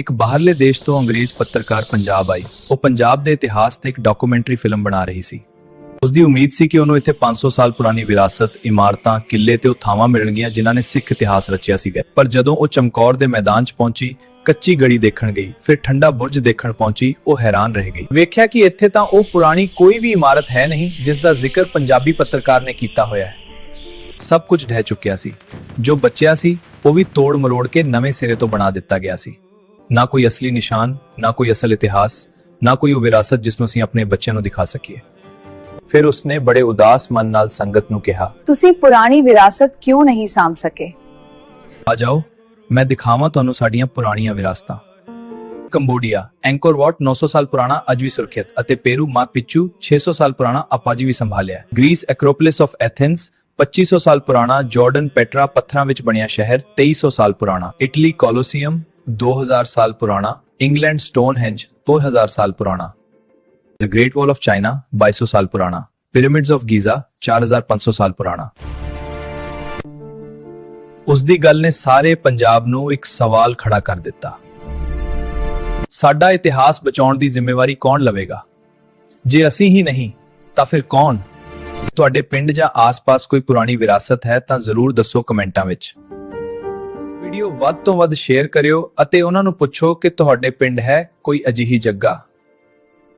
ਇੱਕ ਬਾਹਰਲੇ ਦੇਸ਼ ਤੋਂ ਅੰਗਰੇਜ਼ ਪੱਤਰਕਾਰ ਪੰਜਾਬ ਆਈ। ਉਹ ਪੰਜਾਬ ਦੇ ਇਤਿਹਾਸ ਤੇ ਇੱਕ ਡਾਕੂਮੈਂਟਰੀ ਫਿਲਮ ਬਣਾ ਰਹੀ ਸੀ। ਉਸ ਦੀ ਉਮੀਦ ਸੀ ਕਿ ਉਹਨੂੰ ਇੱਥੇ 500 ਸਾਲ ਪੁਰਾਣੀ ਵਿਰਾਸਤ, ਇਮਾਰਤਾਂ, ਕਿਲੇ ਤੇ ਉਹ ਥਾਵਾਂ ਮਿਲਣਗੀਆਂ ਜਿਨ੍ਹਾਂ ਨੇ ਸਿੱਖ ਇਤਿਹਾਸ ਰਚਿਆ ਸੀਗਾ। ਪਰ ਜਦੋਂ ਉਹ ਚਮਕੌਰ ਦੇ ਮੈਦਾਨ 'ਚ ਪਹੁੰਚੀ, ਕੱਚੀ ਗੜੀ ਦੇਖਣ ਗਈ, ਫਿਰ ਠੰਡਾ ਬੁਰਜ ਦੇਖਣ ਪਹੁੰਚੀ, ਉਹ ਹੈਰਾਨ ਰਹਿ ਗਈ। ਵੇਖਿਆ ਕਿ ਇੱਥੇ ਤਾਂ ਉਹ ਪੁਰਾਣੀ ਕੋਈ ਵੀ ਇਮਾਰਤ ਹੈ ਨਹੀਂ, ਜਿਸ ਦਾ ਜ਼ਿਕਰ ਪੰਜਾਬੀ ਪੱਤਰਕਾਰ ਨੇ ਕੀਤਾ ਹੋਇਆ ਹੈ। ਸਭ ਕੁਝ ਢਹਿ ਚੁੱਕਿਆ ਸੀ। ਜੋ ਬਚਿਆ ਸੀ, ਉਹ ਵੀ ਤੋੜ ਮਰੋੜ ਕੇ ਨਵੇਂ ਸਿਰੇ ਤੋਂ ਬਣਾ ਦਿੱਤਾ ਗਿਆ ਸੀ। ਨਾ ਕੋਈ ਅਸਲੀ ਨਿਸ਼ਾਨ ਨਾ ਕੋਈ ਅਸਲ ਇਤਿਹਾਸ ਨਾ ਕੋਈ ਉਹ ਵਿਰਾਸਤ ਜਿਸ ਨੂੰ ਅਸੀਂ ਆਪਣੇ ਬੱਚਿਆਂ ਨੂੰ ਦਿਖਾ ਸਕੀਏ। ਫਿਰ ਉਸਨੇ ਬੜੇ ਉਦਾਸ ਮਨ ਨਾਲ ਸੰਗਤ ਨੂੰ ਕਿਹਾ ਤੁਸੀਂ ਪੁਰਾਣੀ ਵਿਰਾਸਤ ਕਿਉਂ ਨਹੀਂ ਸਾਂਭ ਸਕੇ? ਆ ਜਾਓ ਮੈਂ ਦਿਖਾਵਾਂ ਤੁਹਾਨੂੰ ਸਾਡੀਆਂ ਪੁਰਾਣੀਆਂ ਵਿਰਾਸਤਾਂ। ਕੰਬੋਡੀਆ ਐਂਕਰ ਵਾਟ 900 ਸਾਲ ਪੁਰਾਣਾ ਅੱਜ ਵੀ ਸੁਰੱਖਿਅਤ ਅਤੇ ਪੇਰੂ ਮਾਪਿਚੂ 600 ਸਾਲ ਪੁਰਾਣਾ ਆਪਾਂ ਅੱਜ ਵੀ ਸੰਭਾਲਿਆ ਗ੍ਰੀਸ ਐਕਰੋਪੋਲਿਸ ਆਫ ਐਥਨਸ 2500 ਸਾਲ ਪੁਰਾਣਾ ਜਾਰਡਨ ਪੈਟਰਾ ਪੱਥਰਾਂ ਵਿੱਚ ਬਣਿਆ ਸ਼ਹਿਰ 2300 ਸਾਲ ਪੁਰਾਣਾ। ਇਟਲੀ ਕੋਲੋਸੀਅਮ 2000 ਸਾਲ ਪੁਰਾਣਾ, ਇੰਗਲੈਂਡ ਸਟੋਨਹੈਂਜ 2000 ਸਾਲ ਪੁਰਾਣਾ। The great wall of China 2200 ਸਾਲ ਪੁਰਾਣਾ। ਪਿਰਾਮਿਡਸ ਆਫ ਗੀਜ਼ਾ 4500 ਸਾਲ ਪੁਰਾਣਾ। ਉਸ ਦੀ ਗੱਲ ਨੇ ਸਾਰੇ ਪੰਜਾਬ ਨੂੰ ਇੱਕ ਸਵਾਲ ਖੜਾ ਕਰ ਦਿੱਤਾ। ਸਾਡਾ ਇਤਿਹਾਸ ਬਚਾਉਣ ਦੀ ਜ਼ਿੰਮੇਵਾਰੀ ਕੌਣ ਲਵੇਗਾ? ਜੇ ਅਸੀਂ ਹੀ ਨਹੀਂ, ਤਾਂ ਫਿਰ ਕੌਣ? ਤੁਹਾਡੇ ਪਿੰਡ ਜਾਂ ਆਸ-ਪਾਸ ਕੋਈ ਪੁਰਾਣੀ ਵਿਰਾਸਤ ਹੈ ਤਾਂ ਜ਼ਰੂਰ ਦੱਸੋ ਕਮੈਂਟਾਂ ਵਿੱਚ। ਵੀਡੀਓ ਵੱਧ ਤੋਂ ਵੱਧ ਸ਼ੇਅਰ ਕਰਿਓ ਅਤੇ ਉਹਨਾਂ ਨੂੰ ਪੁੱਛੋ ਕਿ ਤੁਹਾਡੇ ਪਿੰਡ ਹੈ ਕੋਈ ਅਜਿਹੀ ਜਗ੍ਹਾ।